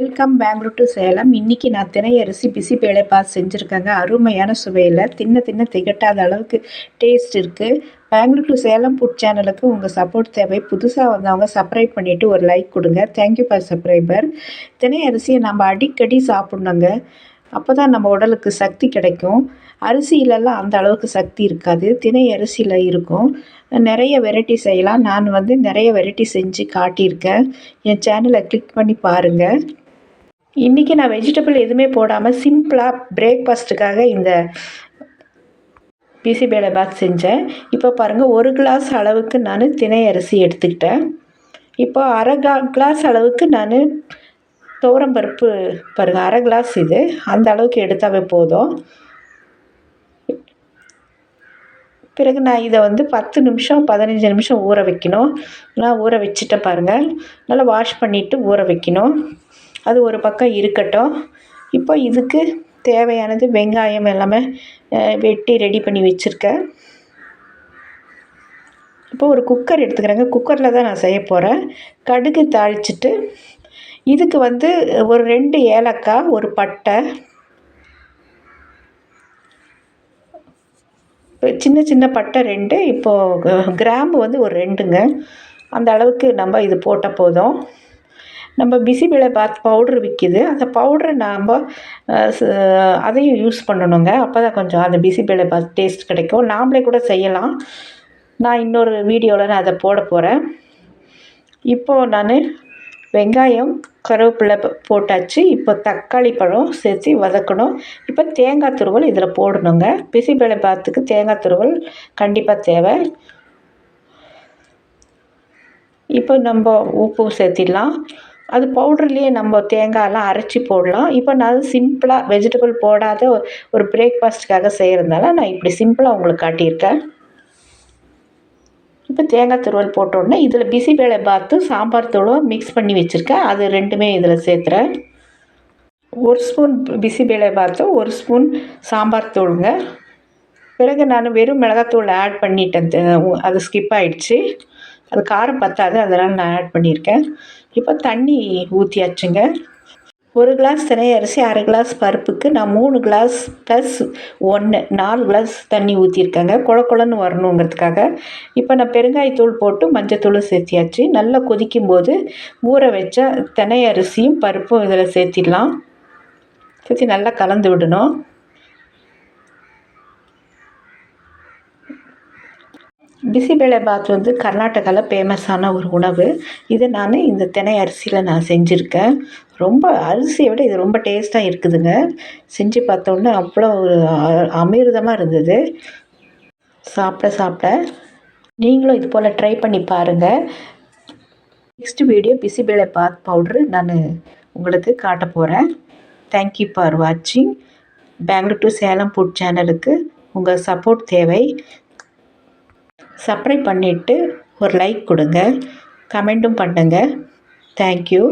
Welcome Bangalore to Salem. இன்றைக்கி நான் தினை அரிசி பிசி பாத் செஞ்சுருக்கேங்க. அருமையான சுவையில் தின்ன தின்ன திகட்டாத அளவுக்கு டேஸ்ட் இருக்குது பெங்களூர் டு சேலம் ஃபுட் சேனலுக்கு உங்கள் சப்போர்ட் தேவை. புதுசாக வந்தவங்க சப்ரைப் பண்ணிவிட்டு ஒரு லைக் கொடுங்க. தேங்க்யூ ஃபார் சப்ரைபர் தினை அரிசியை நம்ம அடிக்கடி சாப்பிட்ணுங்க. அப்போ தான் நம்ம உடலுக்கு சக்தி கிடைக்கும். அரிசியிலலாம் அந்த அளவுக்கு சக்தி இருக்காது. தினை அரிசியில் இருக்கும். நிறைய வெரைட்டி செய்யலாம். நான் வந்து நிறைய வெரைட்டி செஞ்சு காட்டியிருக்கேன். என் சேனலை கிளிக் பண்ணி பாருங்கள் இன்றைக்கி நான் வெஜிடபிள் எதுவுமே போடாமல் சிம்பிளாக பிரேக்ஃபாஸ்ட்டுக்காக இந்த பிசிபேலை பாத் செஞ்சேன். இப்போ பாருங்கள் ஒரு கிளாஸ் அளவுக்கு நான் தினை அரிசி எடுத்துக்கிட்டேன். இப்போ அரை கா கிளாஸ் அளவுக்கு நான் துவரம்பருப்பு பாருங்கள் அரை கிளாஸ் இது. அந்த அளவுக்கு எடுத்தாவே போதும். பிறகு நான் இதை வந்து பத்து நிமிஷம் பதினஞ்சு நிமிஷம் ஊற வைக்கணும். நான் ஊற வச்சுட்டேன் பாருங்கள் நல்லா வாஷ் பண்ணிவிட்டு ஊற வைக்கணும். அது ஒரு பக்கம் இருக்கட்டும். இப்போ இதுக்கு தேவையானது வெங்காயம் எல்லாமே வெட்டி ரெடி பண்ணி வச்சுருக்கேன். இப்போ ஒரு குக்கர் எடுத்துக்கிறேங்க. குக்கரில் தான் நான் செய்ய போகிறேன் கடுகு தாளிச்சிட்டு இதுக்கு வந்து ஒரு ரெண்டு ஏலக்காய் ஒரு பட்டை சின்ன சின்ன பட்டை ரெண்டு. இப்போது கிராம்பு வந்து ஒரு ரெண்டுங்க. அந்த அளவுக்கு நம்ம இது போட்டால் போதும். நம்ம பிசிபிளை பாத் பவுட்ரு விற்கிது அந்த பவுடரை நாம் அதையும் யூஸ் பண்ணணுங்க. அப்போ தான் கொஞ்சம் அந்த பிசிபிளை பாத் டேஸ்ட் கிடைக்கும். நாம்ளே கூட செய்யலாம். நான் இன்னொரு வீடியோவில் நான் அதை போட போகிறேன் இப்போது நான் வெங்காயம் கருவேப்பிலை போட்டாச்சு. இப்போ தக்காளி பழம் சேர்த்து வதக்கணும். இப்போ தேங்காய் துருவல் இதில் போடணுங்க. பிசிபிளை பாத்துக்கு தேங்காய் துருவல் கண்டிப்பாக தேவை. இப்போ நம்ம உப்பு சேர்த்திடலாம். அது பவுடர்லேயே நம்ம தேங்காயெல்லாம் அரைச்சி போடலாம். இப்போ நான் சிம்பிளாக வெஜிடபிள் போடாத ஒரு பிரேக்ஃபாஸ்ட்டுக்காக செய்கிறதுனால நான் இப்படி சிம்பிளாக உங்களுக்கு காட்டியிருக்கேன். இப்போ தேங்காய் துருவல் போட்டோடனே இதில் பிசிபேளை பார்த்து சாம்பார் தூளும் மிக்ஸ் பண்ணி வச்சுருக்கேன். அது ரெண்டுமே இதில் சேர்த்துறேன். ஒரு ஸ்பூன் பிசிபேளை பார்த்து ஒரு ஸ்பூன் சாம்பார் தூளுங்க. பிறகு நான் வெறும் மிளகாத்தூள் ஆட் பண்ணிட்டேன். அது ஸ்கிப் ஆகிடுச்சு அது காரம் பற்றாது அதனால் நான் ஆட் பண்ணியிருக்கேன். இப்போ தண்ணி ஊற்றியாச்சுங்க ஒரு கிளாஸ் தினை அரிசி அரை கிளாஸ் பருப்புக்கு நான் மூணு கிளாஸ் ப்ளஸ் ஒன்று நாலு கிளாஸ் தண்ணி ஊற்றிருக்கேங்க குழ குழன்னு வரணுங்கிறதுக்காக. இப்போ நான் பெருங்காயத்தூள் போட்டு மஞ்சத்தூள் சேர்த்தியாச்சு. நல்லா கொதிக்கும் போது ஊற வச்ச தினை அரிசியும் பருப்பும் இதில் சேர்த்திடலாம். சேர்த்தி நல்லா கலந்து விடணும். பிசிபேளை பாத் வந்து கர்நாடகாவில் ஃபேமஸான ஒரு உணவு. இதை நான் இந்த தினை அரிசியில் நான் செஞ்சுருக்கேன். ரொம்ப அரிசியை விட இது ரொம்ப டேஸ்ட்டாக இருக்குதுங்க. செஞ்சு பார்த்தோன்னே அவ்வளோ ஒரு அமிர்தமாக இருந்தது. சாப்பிட சாப்பிட நீங்களும் இது போல் ட்ரை பண்ணி பாருங்கள் next video bisibele bath powder நான் உங்களுக்கு காட்ட போகிறேன் தேங்க்யூ ஃபார் வாட்சிங் பெங்களூர் டு சேலம் ஃபுட் சேனலுக்கு உங்கள் சப்போர்ட் தேவை. சப்ஸ்கிரைப் பண்ணிவிட்டு ஒரு லைக் கொடுங்க. கமெண்ட்டும் பண்ணுங்கள் தேங்க்யூ